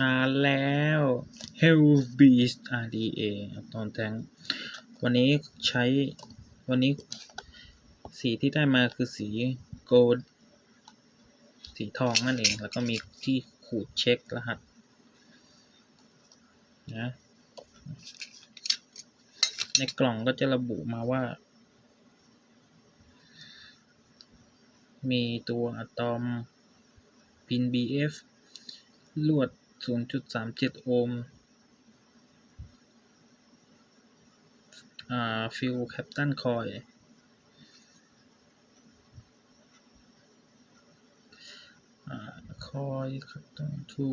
มาแล้ว Hell Beast RDA ตอนแทงวันนี้ใช้วันนี้สีที่ได้มาคือสีโกลดสีทองนั่นเอง แล้วก็มีที่ขูดเช็ครหัสนะในกล่องก็จะระบุมาว่า มีตัวอะตอม พิน BF ลวด 0.37โอห์มอ่าฟิลแคปตันคอยอ่าคอยคัตตันทู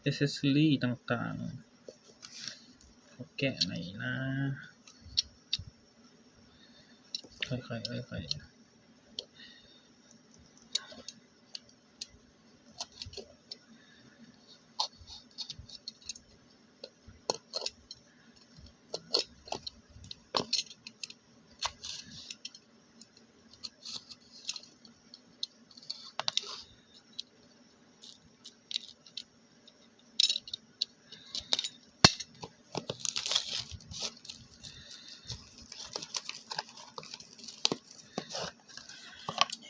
เอเซสซอรี่ต่างๆขาแกะไหนอยนะ ค่อยๆค่อยๆ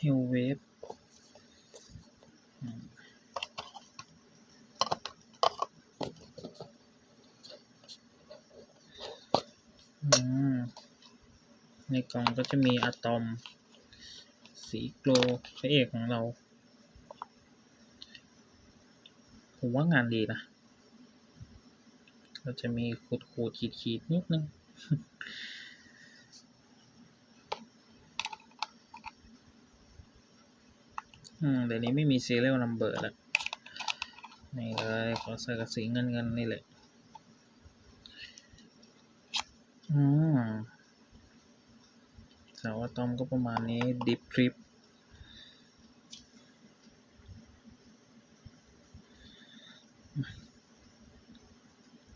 เฮลเวฟในกล่องก็จะมีอะตอม สีโกลพระเอกของเรา ผมว่างานดีนะก็จะมีขูดขูดขีดขีดๆนิดนึง อืมเดี๋ยวนี้ไม่มี serial number แล้วนี่เลยขอใส่กับสีเงินเงินๆนี่แหละอืมสาอะตอมก็ประมาณนี้ดิฟทริป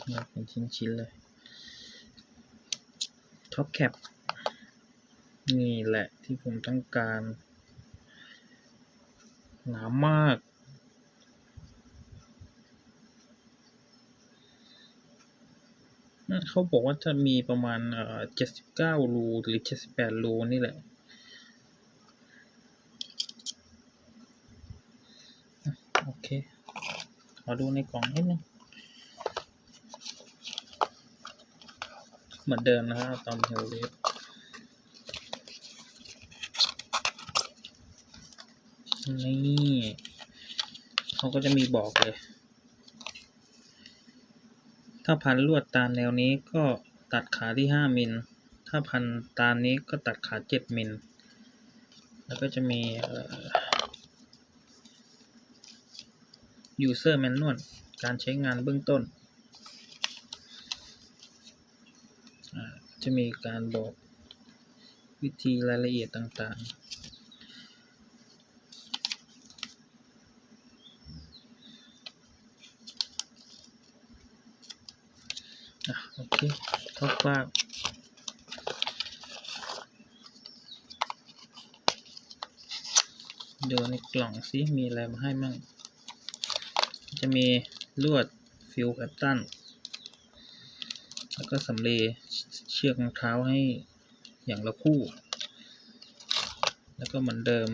อยากเป็นชิ้นๆเลย ท็อปแคป นี่แหละที่ผมต้องการ หนามาก นั่นเขาบอกว่าจะมีประมาณเอ่อเจ็ดสิบเก้ารูหรือเจ็ดสิบแปดรูนี่แหละ โอเค ขอดูในกล่องนิดนึงเหมือนเดิมนะครับตอมเฮลเวฟ นี่เขาก็จะมีบอกเลย ถ้าพันลวดตามแนวนี้ก็ตัดขาที่ห้ามิล ถ้าพันตามนี้ก็ตัดขาเจ็ดมิล แล้วก็จะมี user manual การใช้งานเบื้องต้น จะมีการบอกวิธีรายละเอียดต่างๆ โอเคคร่าวๆดูในกล่องซิมีอะไรมาให้มั่ง จะมีลวดฟิลแคปตัน แล้วก็สำเร็จเชือกรองเท้าให้อย่างละคู่ แล้วก็เหมือนเดิม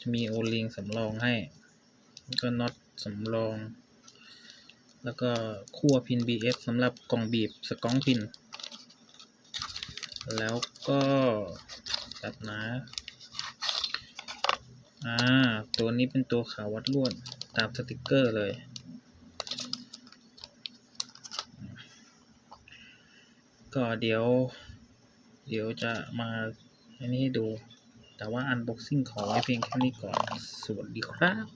จะมีโอลิงสำรองให้ แล้วก็น็อตสำรอง แล้วก็ขั้วพิน BF สำหรับกล่องบีบสกองพิน แล้วก็แบบนะอ่า ตัวนี้เป็นตัวขาวัดลวดตามสติกเกอร์เลย ก็เดี๋ยว เดี๋ยวจะมาอันนี้ให้ดู แต่ว่าอันบ็อกซิ่งขอไว้เพียงแค่นี้ก่อน สวัสดีครับ